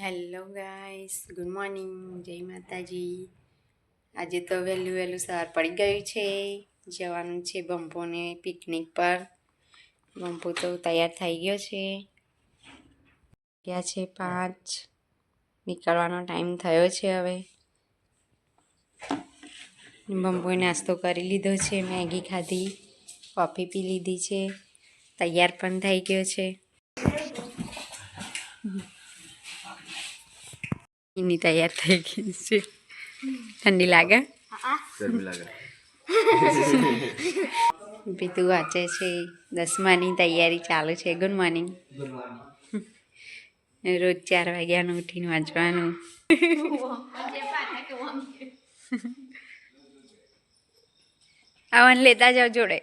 Hello guys good morning જય માતાજી આજે તો વહેલું વહેલું સવાર પડી ગયું છે. જવાનું છે બંપોને પિકનિક પર. બંપો તો તૈયાર થઈ ગયો છે. ગયા છે પાંચ. નીકળવાનો ટાઈમ થયો છે હવે. બંપોએ નાસ્તો કરી લીધો છે, મેગી ખાધી, કોફી પી લીધી છે. તૈયાર પણ થઈ ગયો છે. એની તૈયાર થઈ ગઈ છે ઠંડી લાગે પીતું વાંચે છે દસમાની તૈયારી ચાલુ છે ગુડ મોર્નિંગ રોજ ચાર વાગ્યાનું ઉઠીને વાંચવાનું આવન લેતા જાઓ જોડે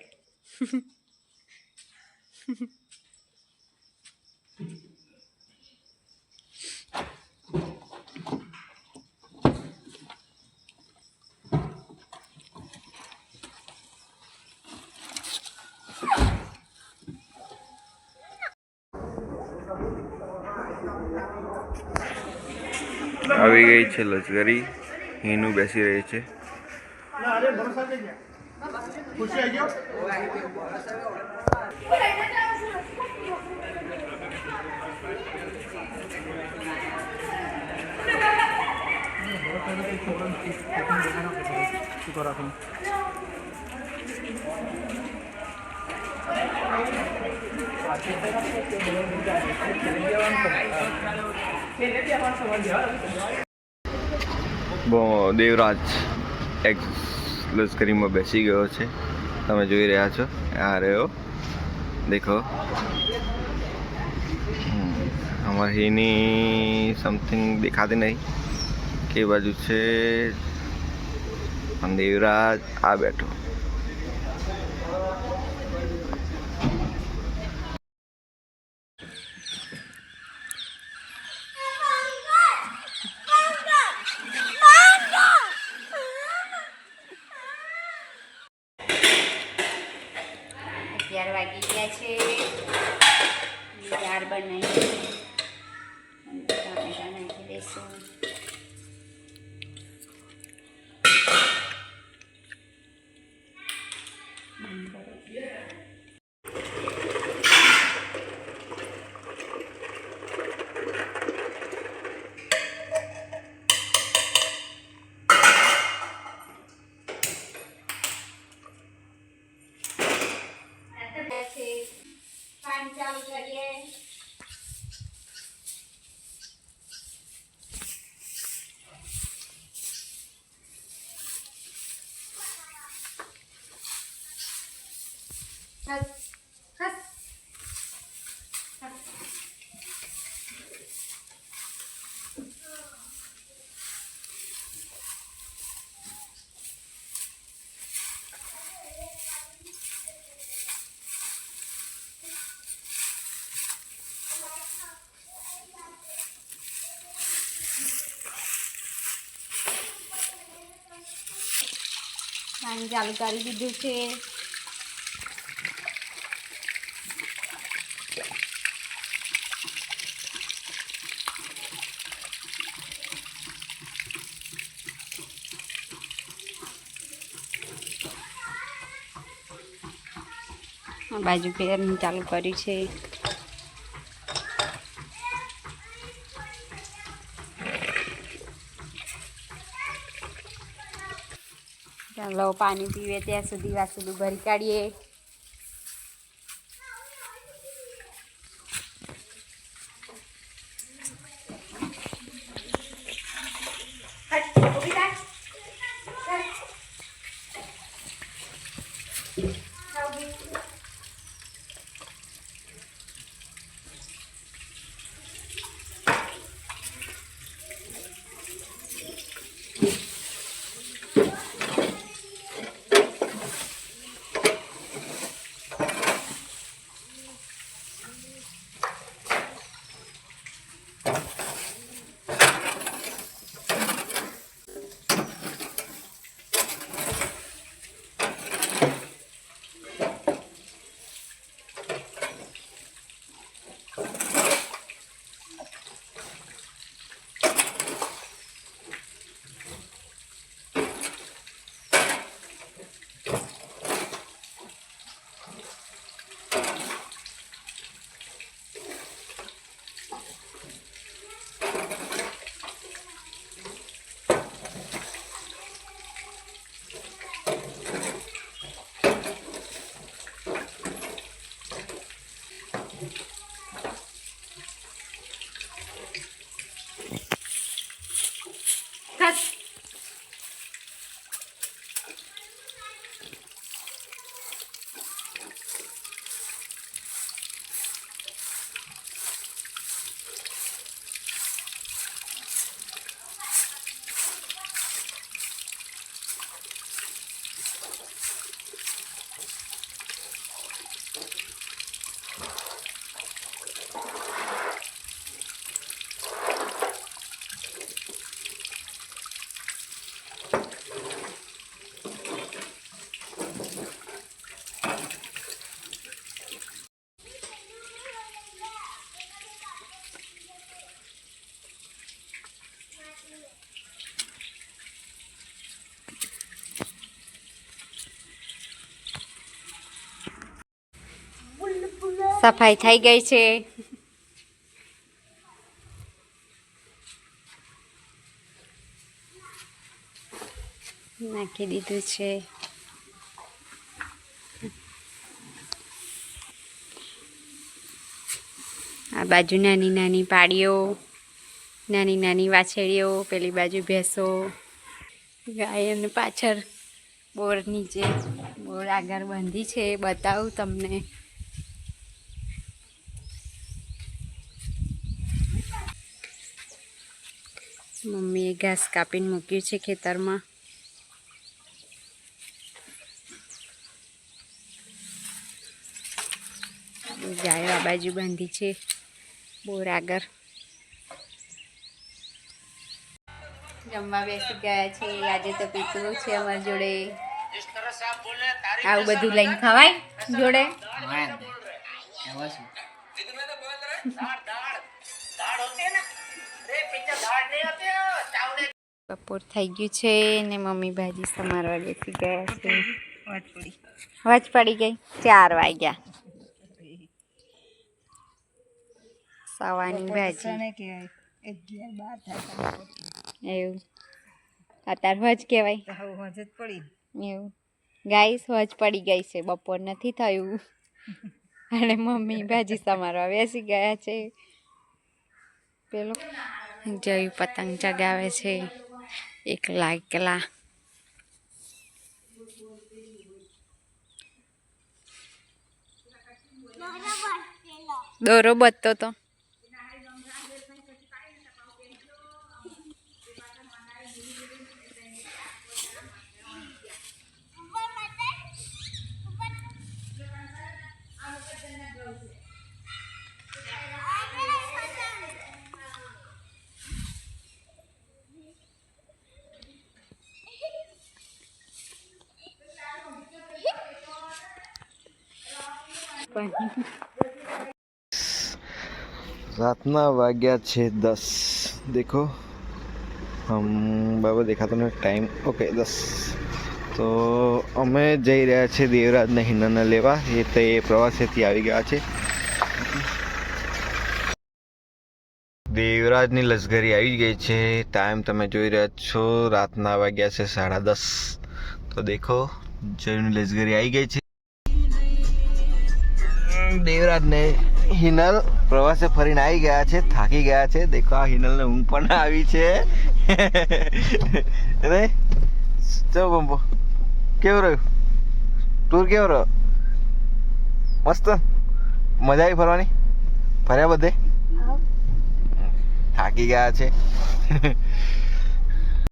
આવી ગઈ છે લશ્કરી. હિનું બેસી રહી છે. બો- દેવરાજ એક્સ બેસી ગયો છે. તમે જોઈ રહ્યા છો. આ રહ્યો. દેખો. અમારી સમથિંગ દેખાતી નહીં. કે બાજુ છે. દેવરાજ આ બેઠો. અગિયાર વાગી ગયા છે. દાળ બનાવી ટામેટા નાખી દઈશું પાણી ચાલુ કરીએ ખસ ખસ પાણી ચાલુ કરી દીધું છે. બાજુ ફેરનું ચાલુ કર્યું છે. ચાલો પાણી પીવે ત્યાં સુધી વાસુદું ભરી કાઢીએ. સફાઈ થઈ ગઈ છે. નાખી દીધું છે. આ બાજુ નાની નાની પાડીઓ નાની નાની વાછેડીઓ પેલી બાજુ ભેંસો, ગાય અને પાછળ બોર નીચે. બોર આગળ બાંધી છે, બતાવું તમને. મમ્મીએ ઘાસ કાપીને મૂક્યું છે ખેતરમાં. ગાયો આ બાજુ બાંધી છે, બોર આગળ. જમવા બેસી ગયા છે. આજે તો પિતૃ છે અમારી જોડે. આવું બધું લઈને ખવાય જોડે? બપોર થઈ ગયું છે ને મમ્મી ભાજી સમારવા બેસી ગયા છે. વચ પડી. ગઈ. ચાર વાગ્યા. સવાની ભાજી. એવું. અત્યારે વચ કહેવાય. એવું. ગાઈસ વચ પડી ગઈ છે. બપોર નથી થયું. અને મમ્મી ભાજી સમારવા બેસી ગયા છે. પેલો જયું પતંગ ચગાવે છે. એકલા એકલા દોરો બતતો તો. રાતના વાગ્યા છે દસ. દેખો બરાબર દેખાતો ને ટાઈમ, ઓકે, દસ. તો અમે જઈ રહ્યા છીએ દેવરાજને હિનાને લેવા. એ તે પ્રવાસેથી આવી ગયા છે. દેવરાજની લશ્કરી આવી ગઈ છે. ટાઈમ તમે જોઈ રહ્યા છો. રાતના વાગ્યા છે સાડા દસ. તો દેખો જયની લશ્કરી આવી ગઈ છે. દેવરાજને હિનલ પ્રવાસે ફરીને આવી ગયા છે થાકી ગયા છે. દેખો આ હિનલને ઊંઘ પણ આવી છે. અરે ચો બંબો. કેવું રહ્યું? ટૂર કેવો રહ્યો? મસ્ત? મજા આવી ફરવાની? ફર્યા બધે? થાકી ગયા છે.